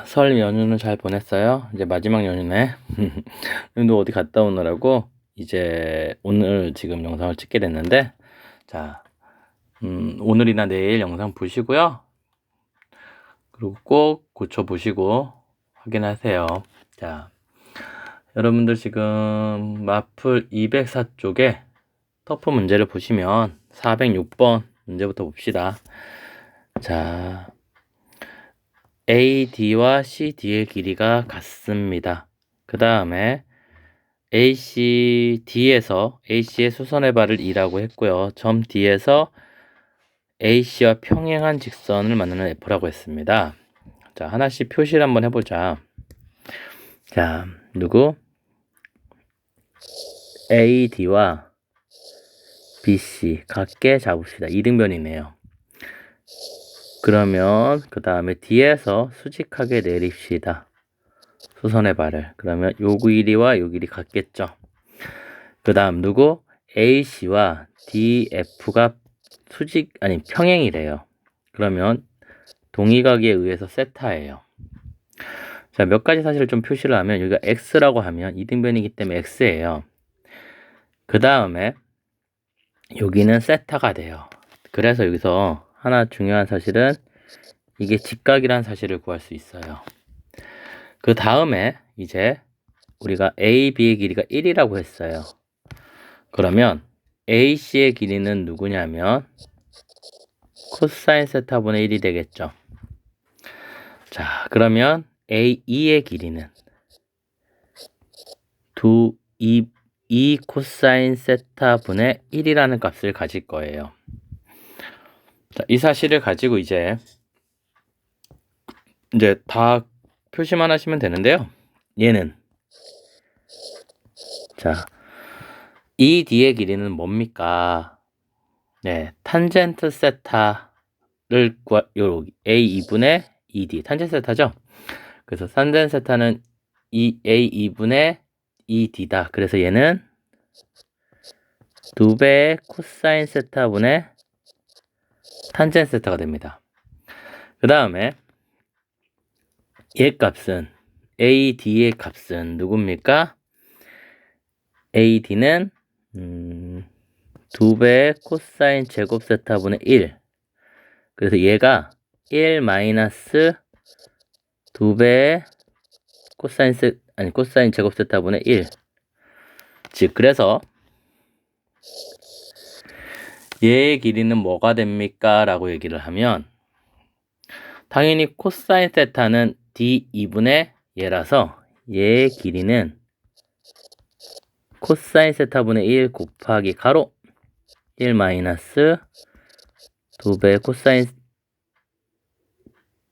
자, 설 연휴는 잘 보냈어요? 이제 마지막 연휴네. 너 어디 갔다 오느라고 이제 오늘 지금 영상을 찍게 됐는데, 자, 음, 오늘이나 내일 영상 보시고요. 그리고 꼭 고쳐 보시고 확인하세요. 자, 여러분들 지금 마플 204 쪽에 터프 문제를 보시면 406번 문제부터 봅시다. 자, AD와 CD의 길이가 같습니다. 그 다음에 ACD에서 AC의 수선의 발을 2라고 했고요. 점 D에서 AC와 평행한 직선을 만나는 F라고 했습니다. 자, 하나씩 표시를 한번 해보자. 자, 누구? AD와 BC 같게 잡읍시다. 이등변이네요. 그러면 그 다음에 D에서 수직하게 내립시다. 수선의 발을. 그러면 요 길이와 요 길이 같겠죠. 그 다음 누구? AC와 DF가 수직 아니 평행이래요. 그러면 동의각에 의해서 세타예요. 자, 몇 가지 사실을 좀 표시를 하면 여기가 x라고 하면 이등변이기 때문에 x예요. 그 다음에 여기는 세타가 돼요. 그래서 여기서 하나 중요한 사실은 이게 직각이라는 사실을 구할 수 있어요. 그 다음에 이제 우리가 AB의 길이가 1이라고 했어요. 그러면 AC의 길이는 누구냐면 코사인 세타분의 1이 되겠죠. 자, 그러면 AE의 길이는 2, 2, 2 코사인 세타분의 1이라는 값을 가질 거예요. 자, 이 사실을 가지고 이제 이제 다 표시만 하시면 되는데요. 얘는 자, 이 D의 길이는 뭡니까? 네, 탄젠트 세타를 구하, 요 A 2분의 2D 탄젠트 세타죠? 그래서 탄젠트 세타는 이 A 2분의 2D다. 그래서 얘는 두 배의 코사인 세타분의 탄젠 세타가 됩니다. 그 다음에 얘 값은 AD의 값은 누굽니까? AD는 음, 2배의 코사인 제곱 세타분의 1 그래서 얘가 1 마이너스 2배의 코사인 세 아니 코사인 제곱 세타분의 1즉 그래서 얘의 길이는 뭐가 됩니까? 라고 얘기를 하면 당연히 코사인 세타는 d2분의 얘라서 얘의 길이는 코사인 세타분의 1 곱하기 가로 1 마이너스 2배 코사인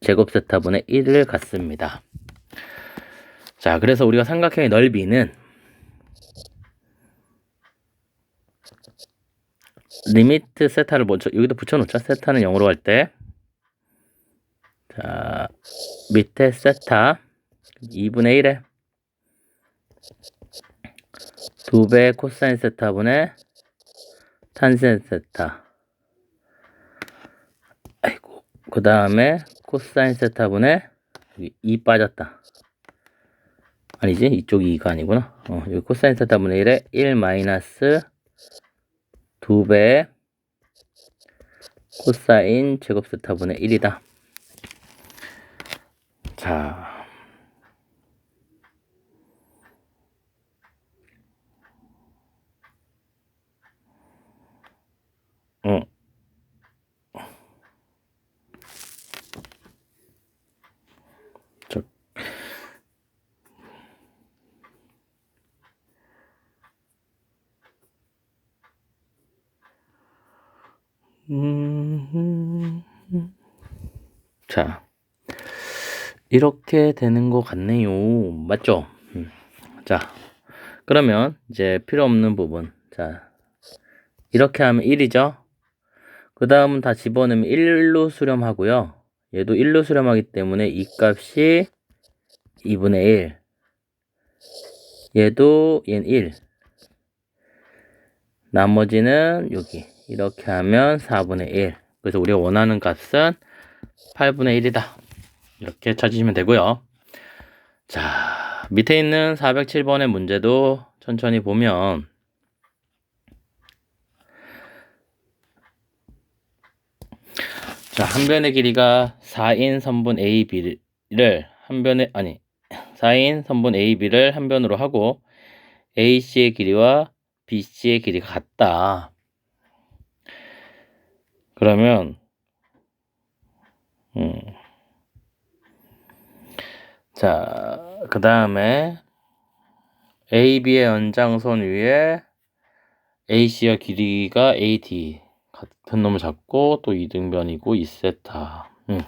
제곱 세타분의 1을 갖습니다. 자, 그래서 우리가 삼각형의 넓이는 리미트 세타를 먼저 여기다 붙여놓자. 세타는 0으로 할 때. 자, 밑에 세타 2분의 1에 2배 코사인 세타분의 탄센 세타. 아이고. 그 다음에 코사인 세타분의 2 빠졌다. 아니지? 이쪽이 2가 아니구나. 어, 여기 코사인 세타분의 1에 1 마이너스 2배 코사인 제곱 세타분의 1이다. 자. 어. 저. 음, 자, 이렇게 되는 것 같네요. 맞죠? 음. 자, 그러면 이제 필요 없는 부분. 자, 이렇게 하면 1이죠? 그 다음은 다 집어넣으면 1로 수렴하고요. 얘도 1로 수렴하기 때문에 이 값이 2분의 1. 얘도 얘는 1. 나머지는 여기. 이렇게 하면 4분의 1. 그래서 우리가 원하는 값은 8분의 1이다. 이렇게 찾으시면 되고요. 자, 밑에 있는 407번의 문제도 천천히 보면 자, 한 변의 길이가 4인 선분 AB를 한 변에 아니 4인 선분 AB를 한 변으로 하고 AC의 길이와 BC의 길이가 같다. 그러면 음. 자, 그 다음에 AB의 연장선 위에 AC와 길이가 AD 같은 놈을 잡고 또 이등변이고 2세타. 음.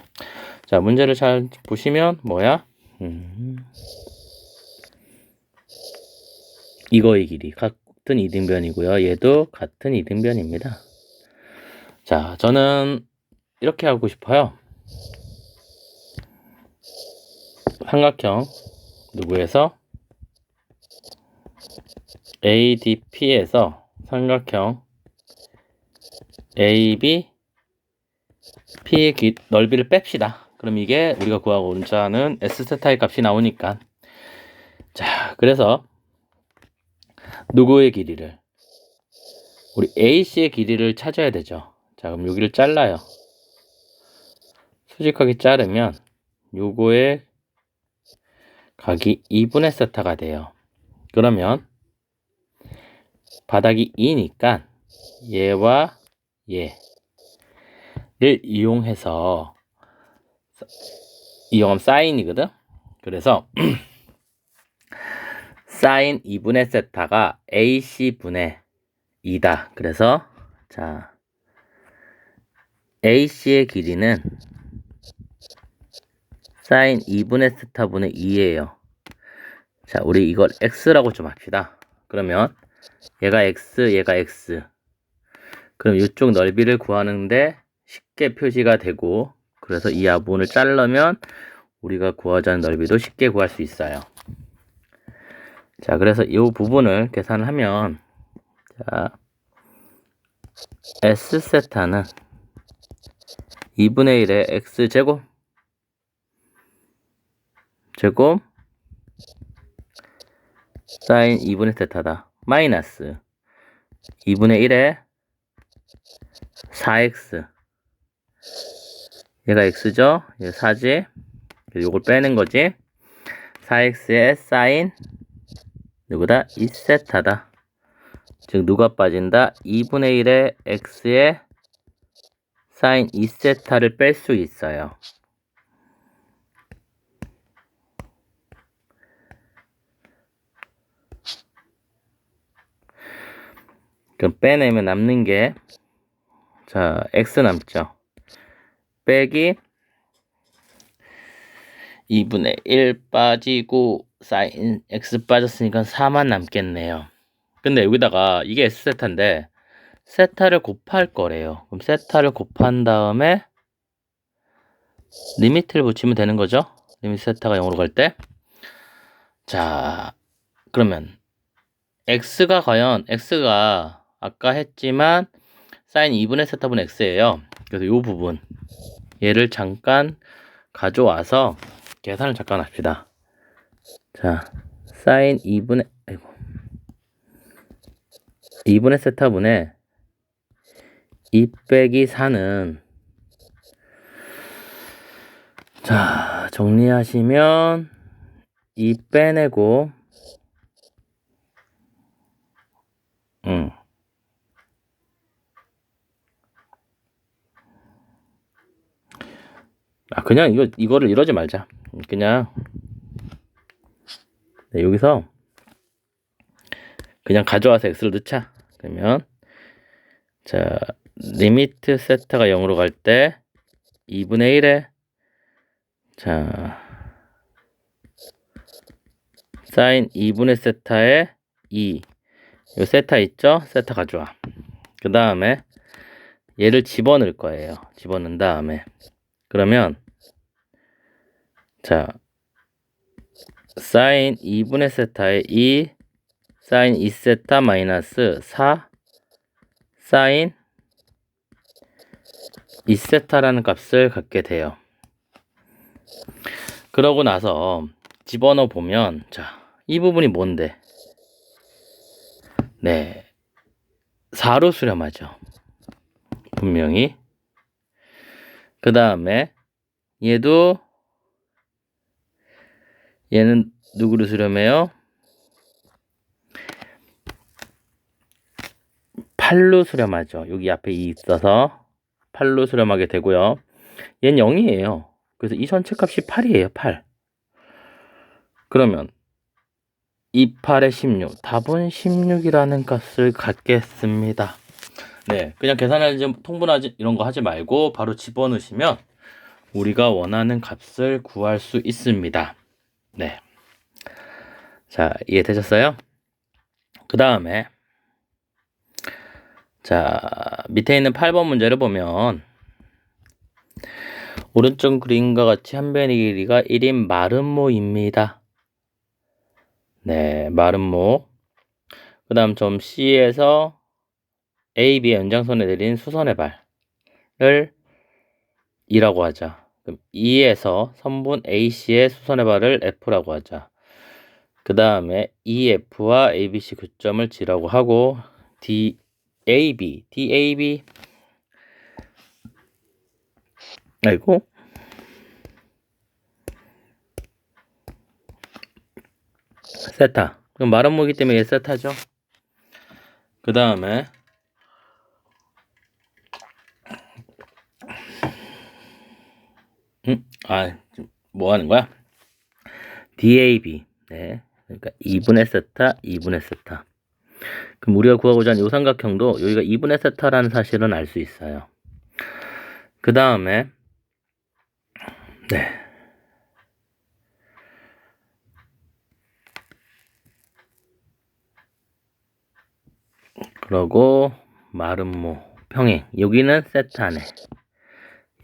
자, 문제를 잘 보시면 뭐야? 음. 이거의 길이 같은 이등변이고요. 얘도 같은 이등변입니다. 자, 저는 이렇게 하고 싶어요. 삼각형 누구에서 ADP에서 삼각형 AB P의 기, 넓이를 뺍시다. 그럼 이게 우리가 구하고자 하는 S세타의 값이 나오니까 자 그래서 누구의 길이를 우리 AC의 길이를 찾아야 되죠. 자 그럼 여기를 잘라요. 수직하게 자르면 요거의 각이 2분의 세타가 돼요. 그러면 바닥이 2니까 얘와 얘를 이용해서 이용하면 사인이거든. 그래서 사인 2분의 세타가 AC분의 2다. 그래서 자 AC의 길이는 사인 2분의 세타분의 2예요. 자, 우리 이걸 x라고 좀 합시다. 그러면 얘가 x, 얘가 x. 그럼 이쪽 넓이를 구하는데 쉽게 표시가 되고 그래서 이 아분을 자르면 우리가 구하자는 넓이도 쉽게 구할 수 있어요. 자, 그래서 이 부분을 계산을 하면 자, s 세타는 2분의 1의 x 제곱 제곱 사인 2분의 세타다. 마이너스 2분의 1에 4x 얘가 x죠? 얘 4지? 요걸 빼는 거지? 4x의 사인 누구다? 2세타다. 즉 누가 빠진다? 2분의 1의 x의 사인 2세타를 뺄 수 있어요. 그럼 빼내면 남는 게, 자, x 남죠. 빼기 2분의 1 빠지고, 사인 x 빠졌으니까 4만 남겠네요. 근데 여기다가 이게 S세타인데, 세타를 곱할 거래요. 그럼 세타를 곱한 다음에, 리미트를 붙이면 되는 거죠? 리미트 세타가 0으로 갈 때. 자, 그러면, x가 과연, x가 아까 했지만 사인 2분의 세타분의 x예요. 그래서 이 부분 얘를 잠깐 가져와서 계산을 잠깐 합시다. 자, 사인 2분의 아이고 2분의 세타분의 2 빼기 4는 자, 정리하시면 2 빼내고 음. 아 그냥 이거 이거를 이러지 말자. 그냥 네, 여기서 그냥 가져와서 x를 넣자. 그러면 자 리미트 세타가 0으로 갈 때 2분의 1에 자 사인 2분의 세타에 2. 이 세타 있죠? 세타 가져와. 그 다음에 얘를 집어넣을 거예요. 집어넣은 다음에 그러면 자 사인 2분의 세타에 2 사인 2세타 마이너스 4 사인 2세타라는 값을 갖게 돼요. 그러고 나서 집어넣어 보면 자, 이 부분이 뭔데? 네. 4로 수렴하죠. 분명히. 그 다음에 얘도 얘는 누구로 수렴해요? 8로 수렴하죠. 여기 앞에 이 있어서 8로 수렴하게 되고요. 얘는 0이에요. 그래서 이 전체 값이 8이에요. 8. 그러면 2, 8에 16. 답은 16이라는 값을 갖겠습니다. 네, 그냥 계산하지, 통분하지, 이런 거 하지 말고 바로 집어넣으시면 우리가 원하는 값을 구할 수 있습니다. 네. 자, 이해되셨어요? 그 다음에, 자, 밑에 있는 8번 문제를 보면, 오른쪽 그림과 같이 한 변의 길이가 1인 마름모입니다. 네, 마름모. 그 다음 점 C에서 A, B의 연장선에 내린 수선의 발을 E라고 하자. 그럼 E에서 선분 AC의 수선의 발을 F라고 하자. 그 다음에 EF와 ABC 교점을 G라고 하고 DAB, DAB 아이고 세타 그럼 마름모기 때문에 얘 세타죠 그 다음에 음, 아, 뭐 하는 거야? DAB. 네. 그러니까 2분의 세타, 2분의 세타. 그럼 우리가 구하고자 하는 요 삼각형도 여기가 2분의 세타라는 사실은 알 수 있어요. 그 다음에 네. 그러고 마름모 평행 여기는 세타네.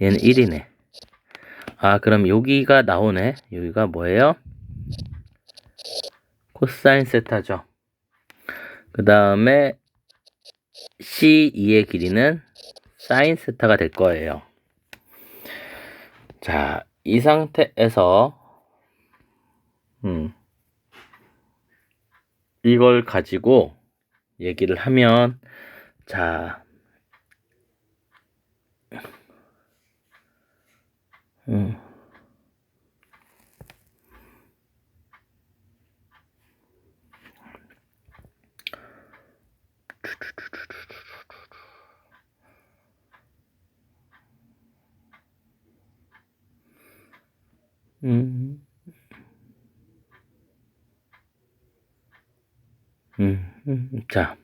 얘는 1이네. 아, 그럼 여기가 나오네. 여기가 뭐예요? 코사인 세타죠. 그 다음에 C2의 길이는 사인 세타가 될 거예요. 자, 이 상태에서 음, 이걸 가지고 얘기를 하면 자, 음. 음. 음, 음, 자,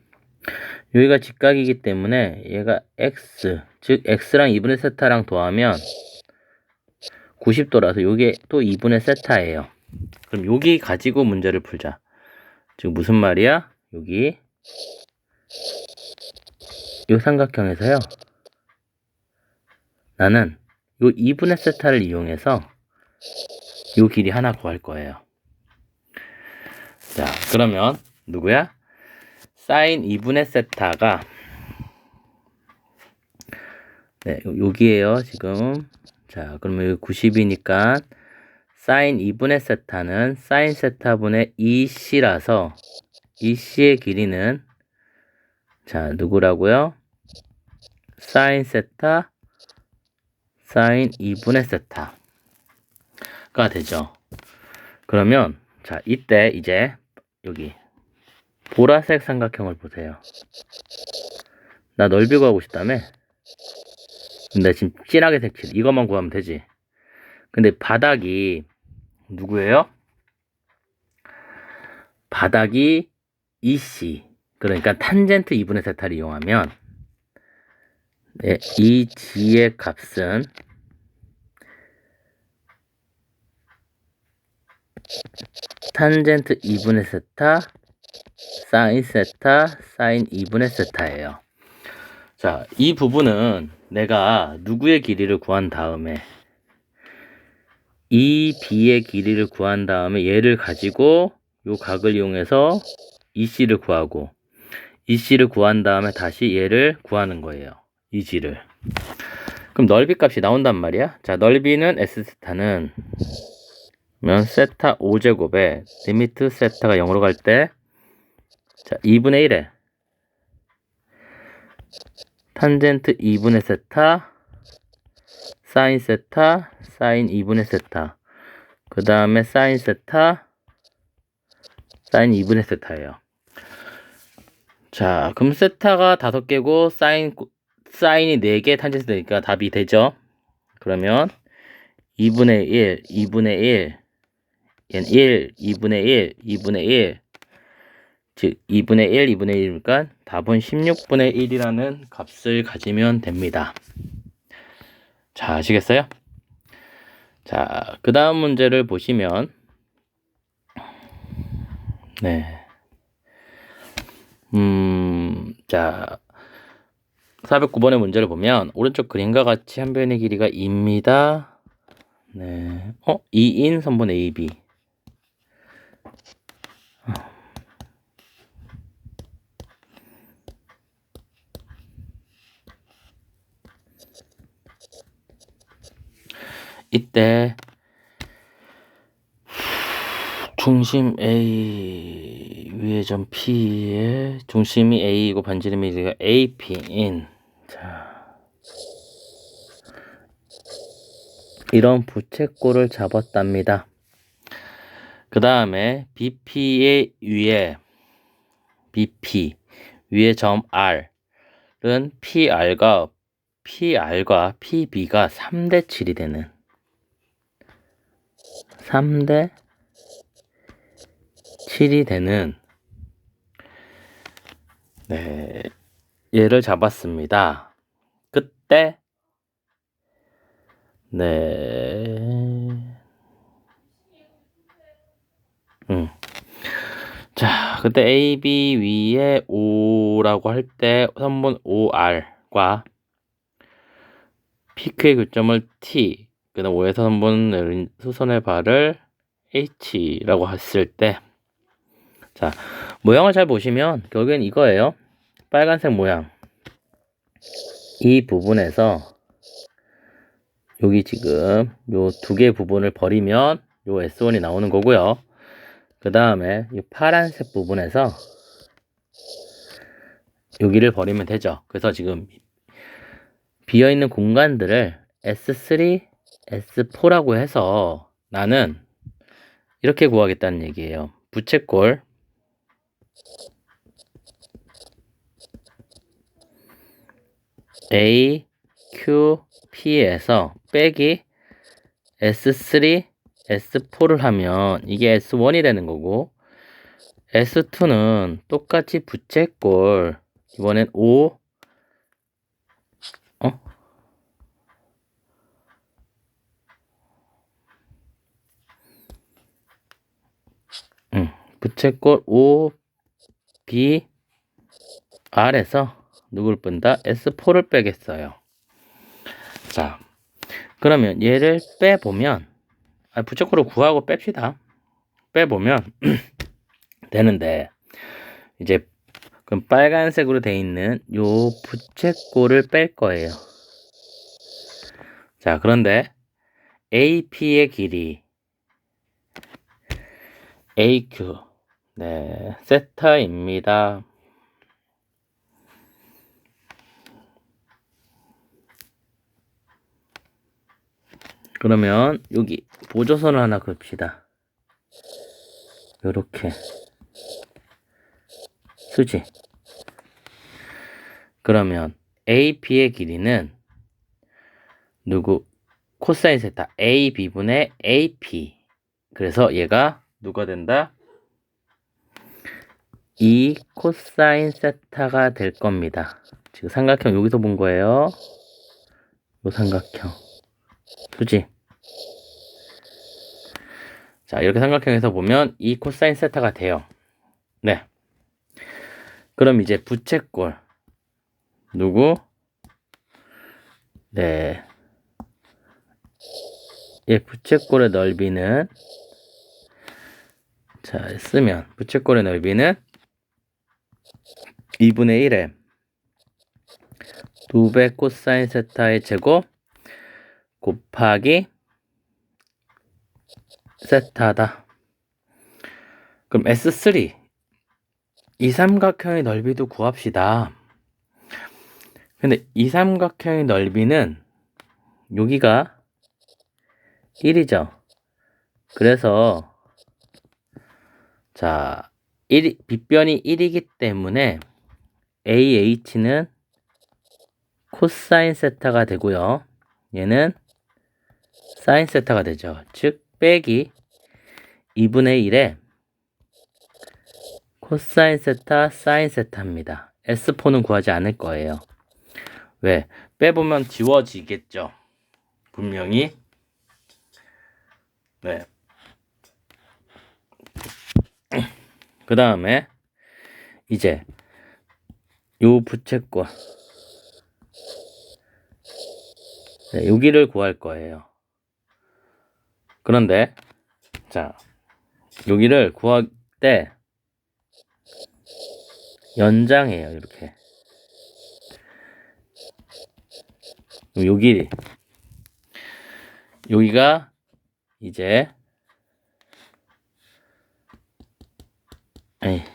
여기가 직각이기 때문에 얘가 x, 즉 x랑 2분의 세타랑 더하면 90도라서 요게 또 2분의 세타예요. 그럼 여기 가지고 문제를 풀자. 즉 무슨 말이야? 여기 요 삼각형에서요. 나는 요 2분의 세타를 이용해서 요 길이 하나 구할 거예요. 자, 그러면 누구야? 사인 2분의 세타가 네, 여기에요, 지금. 자, 그러면 여기 90이니까 사인 2분의 세타는 사인 세타분의 2c라서 2c의 길이는 자, 누구라고요? 사인 세타 사인 2분의 세타 가 되죠. 그러면 자, 이때 이제 여기 보라색 삼각형을 보세요. 나 넓이 구하고 싶다며? 근데 지금 진하게 색칠 이것만 구하면 되지. 근데 바닥이 누구예요? 바닥이 EC 그러니까 탄젠트 2분의 세타를 이용하면 네, 이 G의 값은 탄젠트 2분의 세타 사인 세타 사인 2분의 세타예요. 자, 이 부분은 내가 누구의 길이를 구한 다음에 이 B의 길이를 구한 다음에 얘를 가지고 요 각을 이용해서 EC를 구하고 EC를 구한 다음에 다시 얘를 구하는 거예요. 이 G를. 그럼 넓이 값이 나온단 말이야. 자, 넓이는 S 세타는 면 세타 5제곱에 리미트 세타가 0으로 갈 때 자, 2분의 1에 탄젠트 2분의 세타 사인 세타 사인 2분의 세타 그 다음에 사인 세타 사인 2분의 세타예요. 자, 그럼 세타가 5개고 사인 사인이 4개 탄젠트 되니까 답이 되죠. 그러면 2분의 1, 2분의 1, 얘는 1, 2분의 1, 2분의 1, 즉 2분의 1, 2분의 1이니까 답은 16분의 1이라는 값을 가지면 됩니다. 자, 아시겠어요? 자, 그 다음 문제를 보시면 네. 음, 자, 409번의 문제를 보면 오른쪽 그림과 같이 한 변의 길이가 2입니다. 네. 어? 2인 선분 AB. 이때 중심 A 위의 점 P의 중심이 A이고 반지름이 길이가 AP인 자 이런 부채꼴을 잡았답니다. 그 다음에 BP의 위에 BP 위에 점 R은 PR과 PR과 PB가 3대 7이 되는 3대 7이 되는 네, 얘를 잡았습니다. 그때 네. 음. 자, 그때 AB 위에 5라고 할때 선분 OR과 PQ의 교점을 T, 그 다음 5에서 선분 수선의 발을 H라고 했을 때 자, 모양을 잘 보시면 결국엔 이거예요. 빨간색 모양. 이 부분에서 여기 지금 요 두 개 부분을 버리면 요 S1이 나오는 거고요. 그 다음에 이 파란색 부분에서 여기를 버리면 되죠. 그래서 지금 비어있는 공간들을 S3, S4라고 해서 나는 이렇게 구하겠다는 얘기예요. 부채꼴 A, Q, P에서 빼기 S3, S4를 하면 이게 S1이 되는 거고 S2는 똑같이 부채꼴 이번엔 5 어? 응, 부채꼴 5 B R에서 누굴 뺀다? S4를 빼겠어요. 자, 그러면 얘를 빼보면, 아, 부채꼴을 구하고 뺍시다. 빼보면 되는데, 이제, 그럼 빨간색으로 돼 있는 요 부채꼴을 뺄 거예요. 자, 그런데 AP의 길이 AQ, 네, 세타입니다. 그러면 여기 보조선을 하나 그읍시다. 요렇게 수지. 그러면 AP의 길이는 누구 코사인 세타 AB분의 AP. 그래서 얘가 누가 된다? 이 코사인 세타가 될 겁니다. 지금 삼각형 여기서 본 거예요. 요 삼각형. 그지? 자, 이렇게 삼각형에서 보면 이 코사인 세타가 돼요. 네. 그럼 이제 부채꼴. 누구? 네. 예, 부채꼴의 넓이는 자, 쓰면 부채꼴의 넓이는 2분의 1에 2배 코사인 세타의 제곱 곱하기 세타다. 그럼 S3 이 삼각형의 넓이도 구합시다. 근데 이 삼각형의 넓이는 여기가 1이죠. 그래서 자, 1, 빗변이 1이기 때문에 AH는 코사인 세타가 되고요. 얘는 사인 세타가 되죠. 즉 빼기 2분의 1에 코사인 세타, 사인 세타입니다. S4는 구하지 않을 거예요. 왜? 빼보면 지워지겠죠. 분명히. 네. 그 다음에 이제 요 부채꼴 네, 여기를 구할 거예요. 그런데 자 여기를 구할 때 연장해요 이렇게 여기 여기가 이제 에이.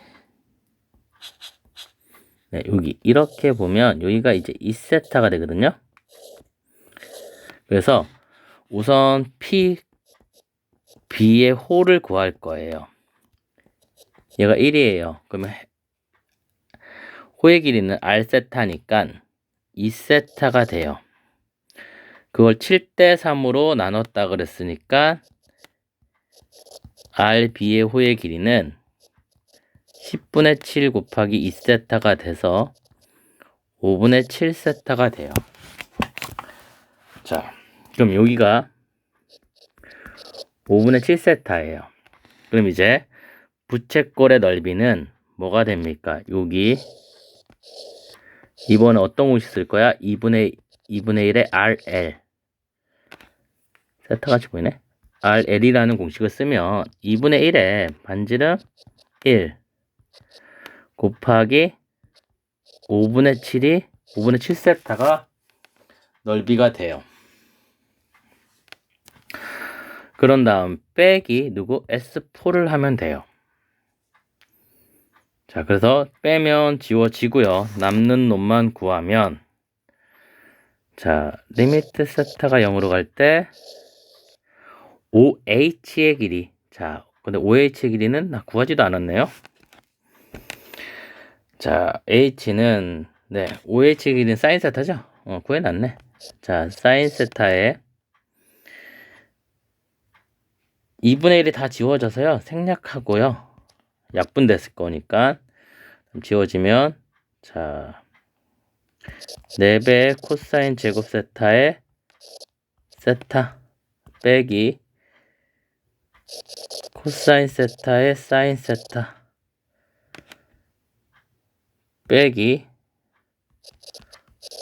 네, 여기 이렇게 보면 여기가 이제 2세타가 되거든요. 그래서 우선 P B의 홀을 구할 거예요. 얘가 1이에요. 그러면 호의 길이는 R세타니까 2세타가 돼요. 그걸 7대 3으로 나눴다 그랬으니까 RB의 호의 길이는 10분의 7 곱하기 2세타가 돼서 5분의 7세타가 돼요. 자, 그럼 여기가 5분의 7세타예요. 그럼 이제 부채꼴의 넓이는 뭐가 됩니까? 여기 이번에 어떤 공식 쓸 거야? 2분의 2분의 1의 RL 세타 같이 보이네? RL이라는 공식을 쓰면 2분의 1의 반지름 1 곱하기 5분의 7이 5분의 7세타가 넓이가 돼요. 그런 다음 빼기 누구 S4를 하면 돼요. 자, 그래서 빼면 지워지고요. 남는 놈만 구하면 자, 리미트 세타가 0으로 갈때 OH의 길이 자, 근데 OH의 길이는 나 구하지도 않았네요. 자, H는 네, OH의 길이는 사인 세타죠? 어, 구해놨네. 자, 사인 세타에 2분의 1이 다 지워져서요. 생략하고요. 약분됐을 거니까 지워지면 자 4배 코사인 제곱 세타에 세타 빼기 코사인 세타에 사인 세타 빼기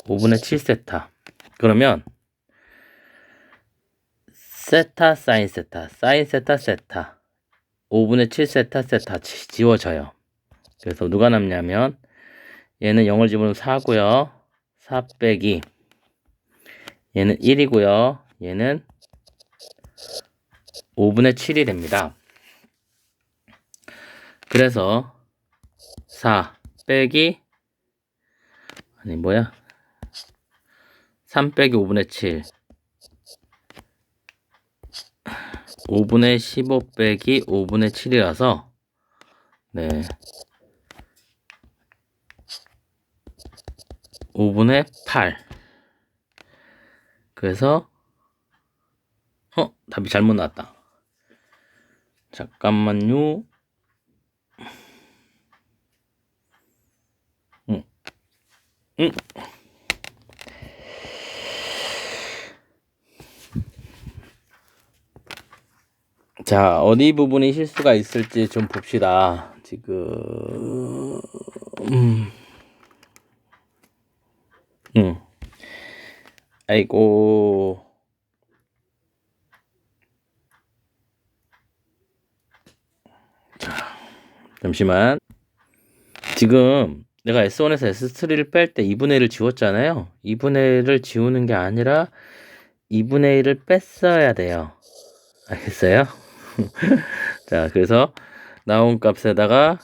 5분의 7 세타 그러면 세타 사인 세타 사인 세타 세타 5분의 7 세타 세타 지- 지워져요. 그래서 누가 남냐면 얘는 0을 집으면 4고요. 4 빼기 얘는 1이고요. 얘는 5분의 7이 됩니다. 그래서 4 빼기. 아니 뭐야? 3 빼기 5분의 7 5분의 15 빼기 5분의 7이라서 네. 5분의 8 그래서 어 답이 잘못 나왔다. 잠깐만요 응. 자, 어디 부분이 실수가 있을지 좀 봅시다. 지금, 음, 음, 아이고, 자, 잠시만. 지금 내가 S1에서 S3를 뺄 때 2분의 1을 지웠잖아요. 2분의 1을 지우는 게 아니라 2분의 1을 뺐어야 돼요. 알겠어요? 자, 그래서 나온 값에다가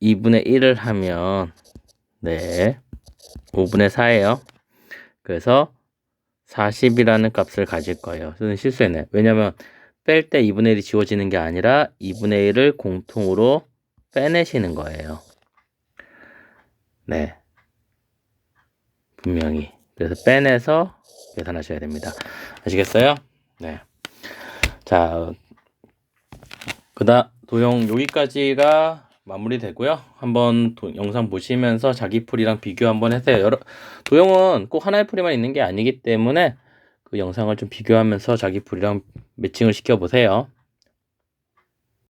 2분의 1을 하면 네, 5분의 4예요. 그래서 40이라는 값을 가질 거예요. 저는 실수했네. 왜냐면 뺄 때 2분의 1이 지워지는 게 아니라 2분의 1을 공통으로 빼내시는 거예요. 네. 분명히. 그래서 빼내서 계산하셔야 됩니다. 아시겠어요? 네. 자, 그다 도형 여기까지가 마무리되고요. 한번 도- 영상 보시면서 자기 풀이랑 비교 한번 해세요. 여러 도형은 꼭 하나의 풀이만 있는 게 아니기 때문에 그 영상을 좀 비교하면서 자기 풀이랑 매칭을 시켜 보세요.